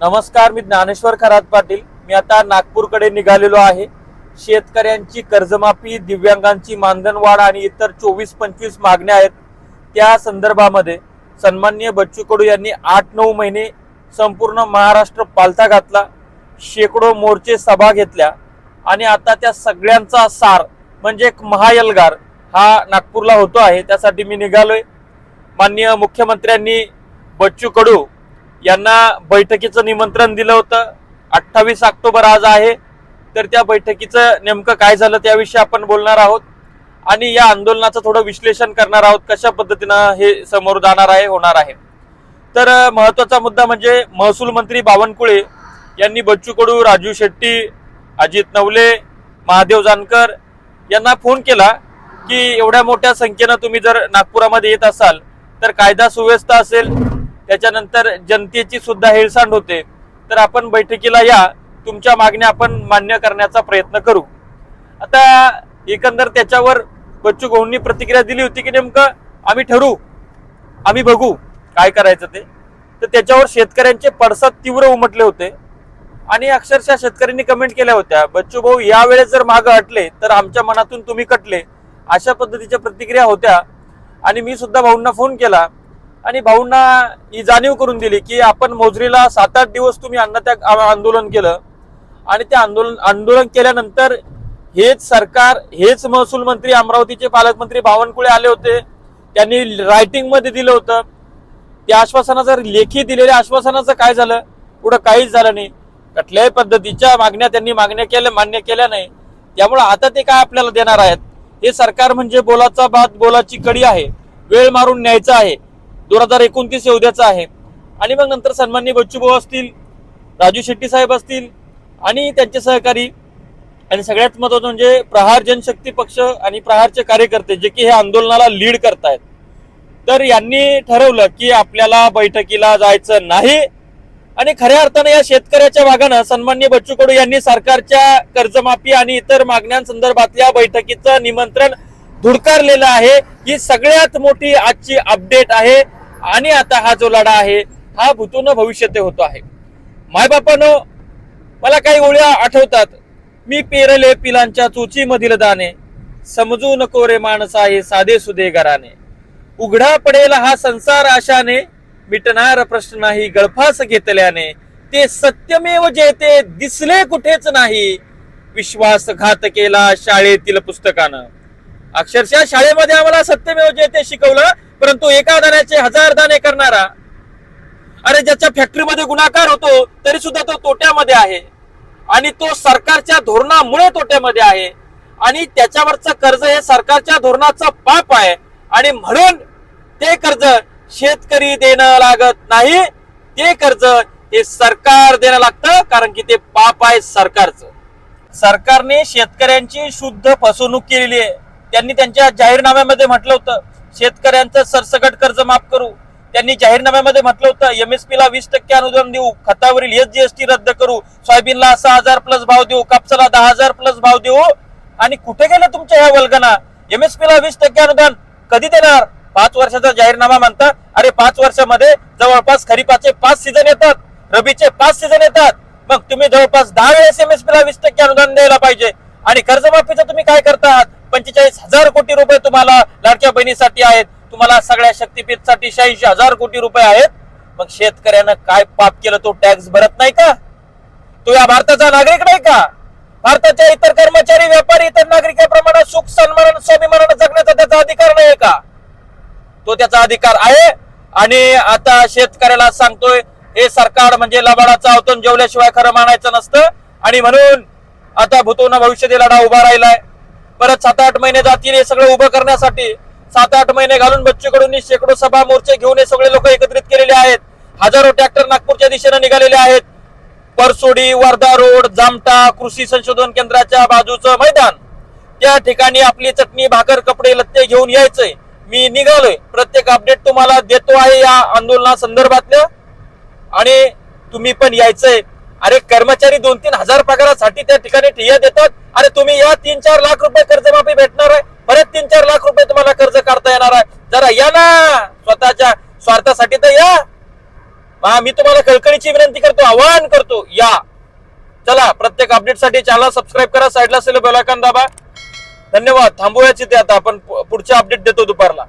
नमस्कार मी ज्ञानेश्वर खरात पाटील. मी आता नागपूरकडे निघालेलो आहे. शेतकऱ्यांची कर्जमाफी दिव्यांगांची मानधनवाढ आणि इतर चोवीस पंचवीस मागण्या आहेत. त्या संदर्भामध्ये सन्माननीय बच्चू कडू यांनी आठ नऊ महिने संपूर्ण महाराष्ट्र पालथा घातला शेकडो मोर्चे सभा घेतल्या आणि आता त्या सगळ्यांचा सार म्हणजे एक महायलगार हा नागपूरला होतो आहे. त्यासाठी मी निघालोय. माननीय मुख्यमंत्र्यांनी बच्चू कडू यांना बैठकीचं निमंत्रण दिलं होतं. अठ्ठावीस ऑक्टोबर आज आहे. तर त्या बैठकीचं नेमकं काय झालं त्याविषयी आपण बोलणार आहोत. आणि या आंदोलनाचं थोडं विश्लेषण करणार आहोत. कशा पद्धतीनं हे समोर जाणार आहे होणार आहे. तर महत्त्वाचा मुद्दा म्हणजे महसूल मंत्री बावनकुळे यांनी बच्चू कडू राजू शेट्टी अजित नवले महादेव जानकर यांना फोन केला की एवढ्या मोठ्या संख्येनं तुम्ही जर नागपुरामध्ये येत असाल तर कायदा सुव्यवस्था असेल त्याच्यानंतर जनतेची सुद्धा हेळसांड होते. तर आपण बैठकीला या. तुमच्या मागण्या आपण मान्य करण्याचा प्रयत्न करू. आता एकंदर त्याच्यावर बच्चू भाऊंनी प्रतिक्रिया दिली होती की नेमकं आम्ही ठरवू आम्ही बघू. काय करायचं ते? तर त्याच्यावर शेतकऱ्यांचे पडसाद तीव्र उमटले होते. आणि अक्षरशः शेतकऱ्यांनी कमेंट केल्या होत्या बच्चू भाऊ यावेळेस जर मागं हटले तर आमच्या मनातून तुम्ही कटले. अशा पद्धतीच्या प्रतिक्रिया होत्या. आणि मी सुद्धा भाऊंना फोन केला. आणि भाऊंना ही जाणीव करून दिली की आपण मोजरीला सात आठ दिवस तुम्ही अन्न त्या आंदोलन केलं. आणि ते आंदोलन आंदोलन केल्यानंतर हेच सरकार हेच महसूल मंत्री अमरावतीचे पालकमंत्री बावनकुळे आले होते. त्यांनी रायटिंगमध्ये दिलं होतं. त्या आश्वासनाचं लेखी दिलेल्या आश्वासनाचं काय झालं? पुढं काहीच झालं नाही. कुठल्याही पद्धतीच्या मागण्या त्यांनी मागण्या केल्या मान्य केल्या नाही. त्यामुळे आता ते काय आपल्याला देणार आहेत? हे सरकार म्हणजे बोलाचा बात बोलाची कडी आहे. वेळ मारून न्यायचा आहे. दोन हजार एकोणतीस उद्याचा आहे. आणि मग नंतर सन्माननीय बच्चूभाऊ असतील राजू शेट्टी साहेब असतील आणि त्यांचे सहकारी आणि सगळ्यात महत्वाचं म्हणजे प्रहार जनशक्ती पक्ष आणि प्रहारचे कार्यकर्ते जे की हे आंदोलनाला लीड करतायत. तर यांनी ठरवलं की आपल्याला बैठकीला जायचं नाही. आणि खऱ्या अर्थाने या शेतकऱ्याच्या भागानं सन्मान्य बच्चू कडू यांनी सरकारच्या कर्जमाफी आणि इतर मागण्यांसंदर्भातल्या बैठकीचं निमंत्रण धुडकारलेलं आहे. ही सगळ्यात मोठी आजची अपडेट आहे. आणि आता हा जो लढा आहे हा भूतून भविष्यात होतो आहे. मायबापानं मला काही ओळ्या आठवतात. मी पेरले पिलांच्या चोचीमधील दाणे. समजू नको रे माणसा हे साधे सुदे घराने उघडा पडेल हा संसार आशाने. मिटणार प्रश्न नाही गळफास घेतल्याने. ते सत्यमेव जे ते दिसले कुठेच नाही. विश्वासघात केला शाळेतील पुस्तकानं. अक्षरशः शाळेमध्ये आम्हाला सत्यमेव जे शिकवलं परंतु एका दाण्याचे हजार दाणे करणारा अरे ज्याच्या फॅक्टरीमध्ये गुणाकार होतो तरी सुद्धा तो तोट्यामध्ये आहे. आणि तो सरकारच्या धोरणामुळे तोट्यामध्ये आहे. आणि त्याच्यावरचं कर्ज हे सरकारच्या धोरणाचं पाप आहे. आणि म्हणून ते कर्ज शेतकरी देणं लागत नाही. ते कर्ज हे सरकार देणं लागतं कारण की ते पाप आहे सरकारचं. सरकारने शेतकऱ्यांची शुद्ध फसवणूक केलेली आहे. त्यांनी त्यांच्या जाहीरनाम्यामध्ये म्हटलं होतं शेतकऱ्यांचं सरसकट कर्ज माफ करू. त्यांनी जाहीरनाम्यामध्ये म्हटलं होतं एमएसपी ला वीस टक्के अनुदान देऊ खतावरील एस जीएसटी रद्द करू सोयाबीनला सहा हजार प्लस भाव देऊ कापसाला दहा हजार प्लस भाव देऊ. आणि कुठे गेल्या तुमच्या ह्या वल्गना? एमएसपी ला वीस टक्के अनुदान कधी देणार? पाच वर्षाचा जाहीरनामा म्हणता अरे पाच वर्षामध्ये जवळपास खरीपाचे पाच सीझन येतात रबीचे पाच सीझन येतात. मग तुम्ही जवळपास दहा वेळेस एमएसपी ला वीस टक्के अनुदान द्यायला पाहिजे. आणि कर्जमाफीचं तुम्ही काय करतात? पंचेचाळीस हजार कोटी रुपये तुम्हाला लाडक्या बहिणीसाठी आहेत. तुम्हाला सगळ्या शक्तीपीठसाठी शहाऐंशी हजार कोटी रुपये आहेत. मग शेतकऱ्यानं काय पाप केलं तो टॅक्स भरत नाही का? तो या भारताचा नागरिक नाही का? भारताच्या इतर कर्मचारी व्यापारी इतर नागरिकांप्रमाणे सुख सन्मान स्वाभिमानानं जगण्याचा त्याचा अधिकार नाही का? तो त्याचा अधिकार आहे. आणि आता शेतकऱ्याला सांगतोय हे सरकार म्हणजे लबाडाचा अवतून जेवल्याशिवाय खरं मानायचं नसतं. आणि म्हणून आता भूतोना भविष्यातील लढा उभा राहिलाय. परत सात आठ महिने जातील हे सगळं उभं करण्यासाठी. सात आठ महिने घालून बच्चूकडून शेकडो सभा मोर्चे घेऊन हे सगळे लोक एकत्रित केलेले आहेत. हजारो ट्रॅक्टर नागपूरच्या दिशेने निघालेले आहेत. परसोडी वर्धा रोड जामटा कृषी संशोधन केंद्राच्या बाजूचं मैदान. त्या ठिकाणी आपली चटणी भाकर कपडे लत्ते घेऊन यायचंय. मी निघालोय. प्रत्येक अपडेट तुम्हाला देतो आहे या आंदोलना संदर्भातल्या आणि तुम्ही पण यायचंय. अरे कर्मचारी दोन तीन हजार पगारासाठी त्या ठिकाणी ठिया देतात. अरे तुम्ही या तीन चार लाख रुपये कर्जमाफी भेटणार आहे. परत तीन चार लाख रुपये तुम्हाला कर्ज काढता येणार आहे. जरा या ना. स्वतःच्या स्वार्थासाठी तर या. हा, मी तुम्हाला कळकळीची विनंती करतो आवाहन करतो या. चला प्रत्येक अपडेटसाठी चॅनल सबस्क्राईब करा साईडला असेल बेलायकन दाबा. धन्यवाद. थांबूयाच इथे आता. आपण पुढचे पुढच्या अपडेट देतो दुपारला.